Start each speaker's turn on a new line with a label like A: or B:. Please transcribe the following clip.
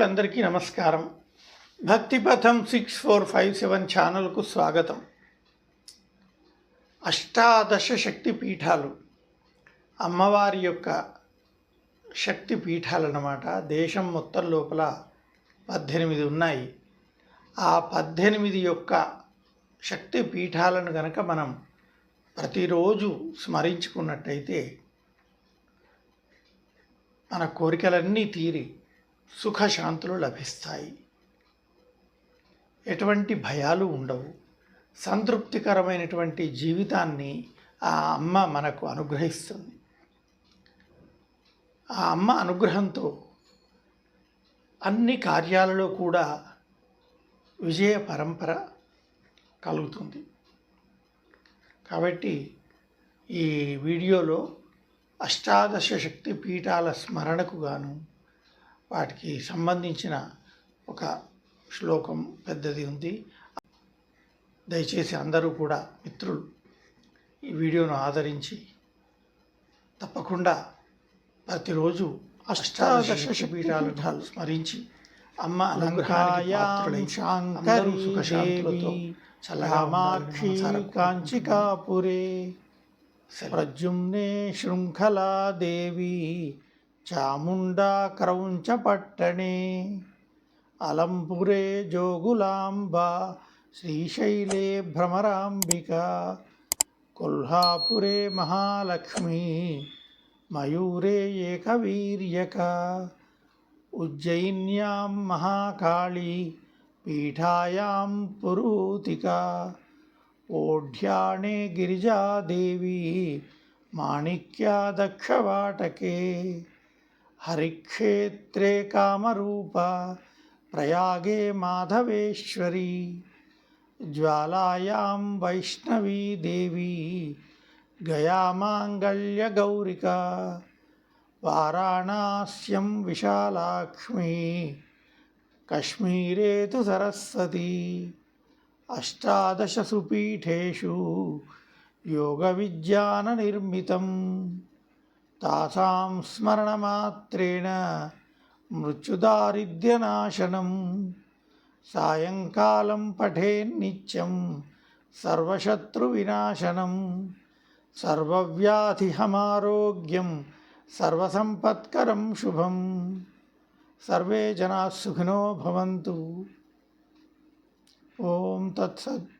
A: వాళ్ళందరికీ నమస్కారం. Bhaktipatham six four five seven ఛానల్కు స్వాగతం. అష్టాదశ శక్తి పీఠాలు. అమ్మవారి యొక్క శక్తి పీఠాలు అన్నమాట దేశం మొత్తం లోపల పద్దెనిమిది ఉన్నాయి. ఆ పద్దెనిమిది యొక్క శక్తి పీఠాలను గనక మనం ప్రతిరోజు స్మరించుకున్నట్టయితే మన కోరికలన్నీ తీరి సుఖశాంతులు లభిస్తాయి. ఎటువంటి భయాలు ఉండవు. సంతృప్తికరమైనటువంటి జీవితాన్ని ఆ అమ్మ మనకు అనుగ్రహిస్తుంది. ఆ అమ్మ అనుగ్రహంతో అన్ని కార్యాలలో కూడా విజయ పరంపర కలుగుతుంది. కాబట్టి ఈ వీడియోలో అష్టాదశ శక్తి పీఠాల స్మరణకు గాను వాటికి సంబంధించిన ఒక శ్లోకం పెద్దది ఉంది దయచేసి అందరూ కూడా మిత్రులు ఈ వీడియోను ఆదరించి తప్పకుండా ప్రతిరోజు అష్టాదశ పీఠాలను స్మరించి అమ్మ సుఖశాంతులతో
B: కాంచికాపురే
A: సెలవు.
B: ప్రజుమ్నే శృంఖలా దేవి చాముండా క్రౌంచ పట్టణే అలంపురే జోగులాంబ శ్రీశైలే భ్రమరాంబిక కొల్హాపురే మహాలక్ష్మి మయూరే ఏకవీర్యక ఉజ్జయిన్యాం మహాకాళీ పీఠాయాం పురూతికా ఓఢ్యాణే గిరిజాదేవి మాణిక్యా దక్షవాటకే హరిక్షేత్రే కామరూప ప్రయాగే మాధవేశ్వరి జ్వాలాయాం వైష్ణవీ దేవి గౌరిక వారాణాస్యం విశాలాక్ష్మి కశ్మీరే తు సరస్వతి అష్టాదశసు పీఠేషు యోగవిజ్ఞాననిర్మితం తాసాం స్మరణమాత్రేణ మృత్యుదారిద్ర్యనాశనం. సాయంకాలం పఠేన్నిత్యం సర్వశత్రువినాశనం. సర్వవ్యాధిహమారోగ్యం సర్వసంపత్కరం శుభం. సర్వే జనా సుఖినో భవంతు. ఓం తత్సత్.